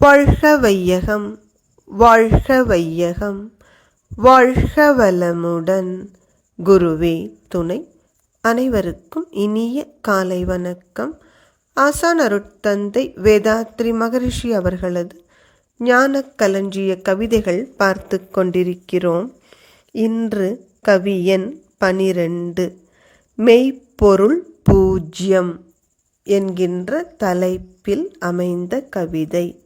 வாழ்க வையகம் வாழ்க வையகம் வாழ்க வளமுடன். குருவே துணை. அனைவருக்கும் இனிய காலை வணக்கம். ஆசான் அருட்தந்தை வேதாத்ரி மகரிஷி அவர்களது ஞான கலஞ்சிய கவிதைகள் பார்த்து கொண்டிருக்கிறோம். இன்று கவியன் பனிரெண்டு. மெய்ப்பொருள் பூஜ்யம் என்கின்ற தலைப்பில் அமைந்த கவிதை.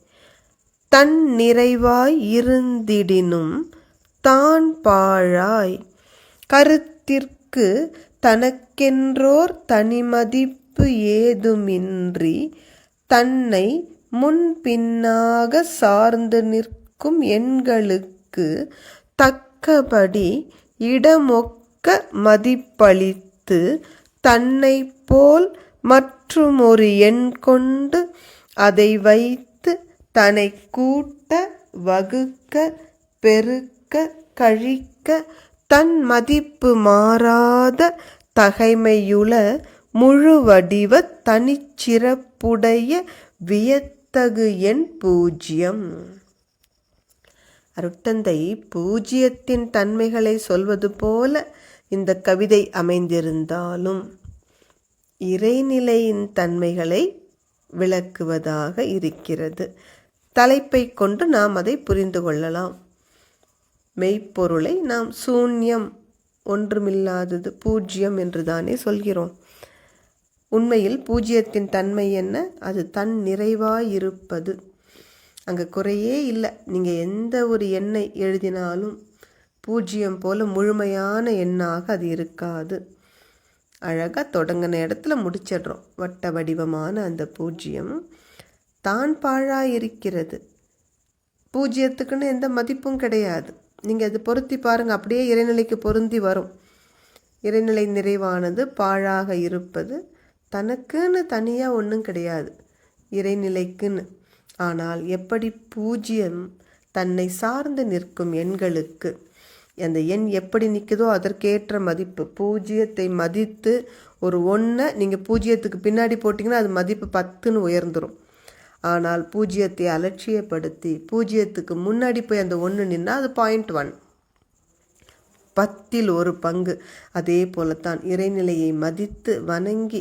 தன் நிறைவாய் இருந்திடினும் தான் பாழாய். கருத்திற்கு தனக்கென்றோர் தனிமதிப்பு ஏதுமின்றி தன்னை முன்பின்னாக சார்ந்து நிற்கும் எண்களுக்கு தக்கபடி இடமொக்க மதிப்பளித்து தன்னை போல் மற்றுமொரு எண் கொண்டு அதை வைத்து தன்னை கூட்ட வகுக்க பெருக்க கழிக்க தன் மதிப்பு மாறாத தகைமையுள முழு வடிவ தனிச்சிறப்புடைய வியத்தகு எண் பூஜ்யம். அருட்டந்தை பூஜ்யத்தின் தன்மைகளை சொல்வது போல இந்த கவிதை அமைந்திருந்தாலும் இறைநிலையின் தன்மைகளை விளக்குவதாக இருக்கிறது. தலைப்பை கொண்டு நாம் அதை புரிந்து கொள்ளலாம். மெய்ப்பொருளை நாம் சூன்யம் ஒன்றுமில்லாதது பூஜ்யம் என்று தானே சொல்கிறோம். உண்மையில் பூஜ்யத்தின் தன்மை என்ன? அது தன் நிறைவாயிருப்பது. அங்கே குறையே இல்லை. நீங்கள் எந்த ஒரு எண்ணை எழுதினாலும் பூஜ்ஜியம் போல முழுமையான எண்ணாக அது இருக்காது. அழகாக தொடங்கின இடத்துல முடிச்சிடுறோம். வட்ட வடிவமான அந்த பூஜ்ஜியம் தான் பாழாக இருக்கிறது பூஜ்ஜியத்துக்குன்னு எந்த மதிப்பும் கிடையாது. நீங்கள் அது பொருத்தி பாருங்கள் அப்படியே இறைநிலைக்கு பொருந்தி வரும். இறைநிலை நிறைவானது பாழாக இருப்பது தனக்குன்னு தனியாக ஒன்றும் கிடையாது. இறைநிலைக்குன்னு. ஆனால் எப்படி பூஜ்யம் தன்னை சார்ந்து நிற்கும் எண்களுக்கு? அந்த எண் எப்படி நிற்குதோ அதற்கேற்ற மதிப்பு. பூஜ்ஜியத்தை மதித்து ஒரு ஒன்றை நீங்கள் பூஜ்ஜியத்துக்கு பின்னாடி போட்டிங்கன்னா அது மதிப்பு பத்துன்னு உயர்ந்துடும் ஆனால் பூஜ்ஜியத்தை அலட்சியப்படுத்தி பூஜ்ஜியத்துக்கு முன்னாடி போய் அந்த ஒன்று நின்னால் அது பாயிண்ட் ஒன் பத்தில் ஒரு பங்கு. அதே போலத்தான் இறைநிலையை மதித்து வணங்கி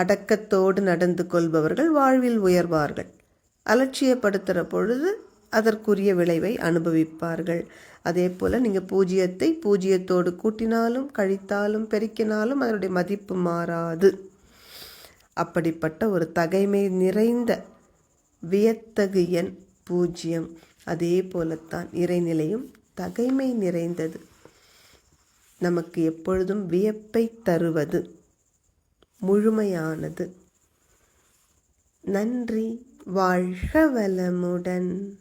அடக்கத்தோடு நடந்து கொள்பவர்கள் வாழ்வில் உயர்வார்கள். அலட்சியப்படுத்துகிற பொழுது அதற்குரிய விளைவை அனுபவிப்பார்கள். அதே போல் நீங்கள் பூஜ்ஜியத்தை பூஜ்ஜியத்தோடு கூட்டினாலும் கழித்தாலும் பெருக்கினாலும் அதனுடைய மதிப்பு மாறாது. அப்படிப்பட்ட ஒரு தகைமை நிறைந்த வியத்தகு எண் பூஜ்ஜியம் அதே போலத்தான் இறைநிலையும் தகைமை நிறைந்தது. நமக்கு எப்பொழுதும் வியப்பை தருவது முழுமையானது. நன்றி வாழ்க வளமுடன்.